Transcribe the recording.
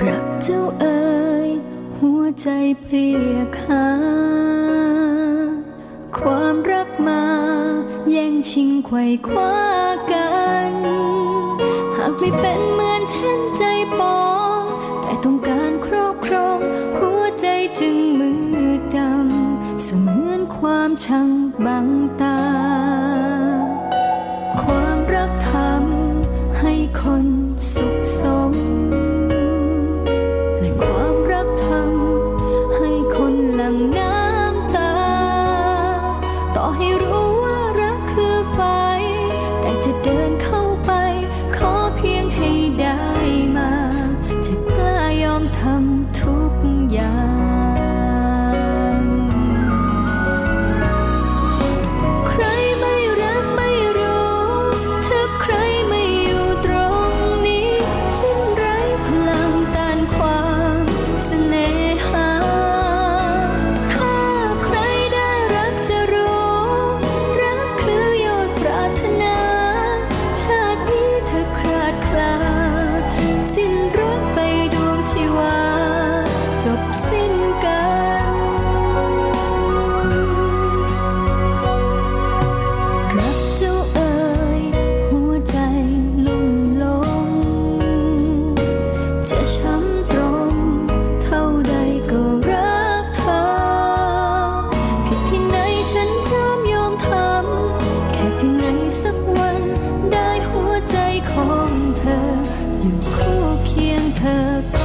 รักเจ้าเอ๋ยหัวใจเพรียกหาความรักมาแย่งชิงไขว่คว้ากัน หากไม่เป็นเหมือนเช่นใจปอง แต่ต้องการครอบครอง หัวใจจึงมือดำเสมือนความชังบังตา ต่อให้รู้ว่า จบสิ้นกันรักเจ้าเอ๋หัวใจลุ่มหจะช้ำตรงเท่าใดก็รักเธอ ผิดเพียไหนฉันพร้อมยอมทำแค่เพียไหนสักวันได้หัวใจของเธอ อยู่คู่เคียงเธอ